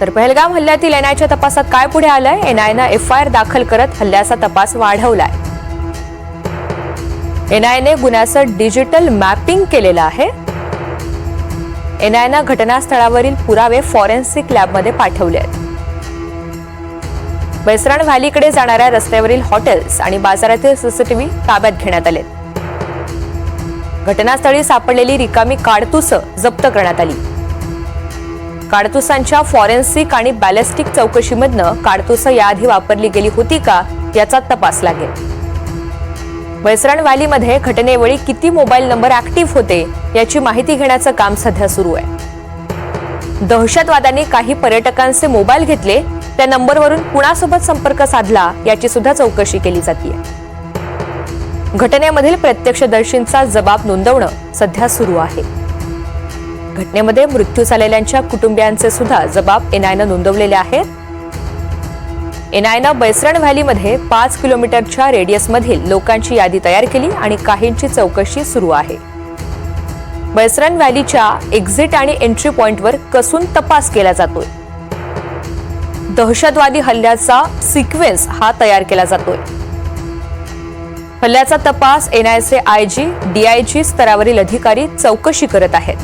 तर पहलगाम हल्ल्यातील एनआयच्या तपासात काय पुढे आलंय? एनआयनं एफ आय आर दाखल करत हल्ल्याचा तपास वाढवलाय. एनआयने गुन्ह्याचं डिजिटल मॅपिंग केलेलं आहे. एनआयनं घटनास्थळावरील पुरावे फॉरेन्सिक लॅबमध्ये पाठवले आहेत बैसराण व्हॅलीकडे जाणाऱ्या रस्त्यावरील हॉटेल्स आणि बाजारातील सीसीटीव्ही ताब्यात घेण्यात आले घटनास्थळी सापडलेली रिकामी काडतुसं जप्त करण्यात आली. काडतुसांच्या फॉरेन्सिक आणि बॅलिस्टिक चौकशीमधनं काडतुसं याआधी वापरली गेली होती का याचा तपास लागेल. वैसरण व्हॅलीमध्ये घटनेवेळी किती मोबाईल नंबर ऍक्टिव्ह होते याची माहिती घेण्याचं काम सध्या सुरू आहे. दहशतवाद्यांनी काही पर्यटकांचे मोबाईल घेतले त्या नंबरवरून कुणासोबत संपर्क साधला याची सुद्धा चौकशी केली जाते घटनेमधील प्रत्यक्षदर्शींचा जबाब नोंदवणं सध्या सुरू आहे. घटनेमध्ये मृत्यू झालेल्यांच्या कुटुंबियांचे सुद्धा जबाब एनआयनं नोंदवलेले आहेत. एनआयनं बैसरण व्हॅलीमध्ये पाच किलोमीटरच्या रेडियसमधील लोकांची यादी तयार केली आणि काहींची चौकशी सुरू आहे. बैसरण व्हॅलीच्या एक्झिट आणि एंट्री पॉइंटवर कसून तपास केला जातोय. दहशतवादी हल्ल्याचा सिक्वेन्स हा तयार केला जातोय. हल्ल्याचा तपास एनआयचे आयजी डीआयजी स्तरावरील अधिकारी चौकशी करत आहेत.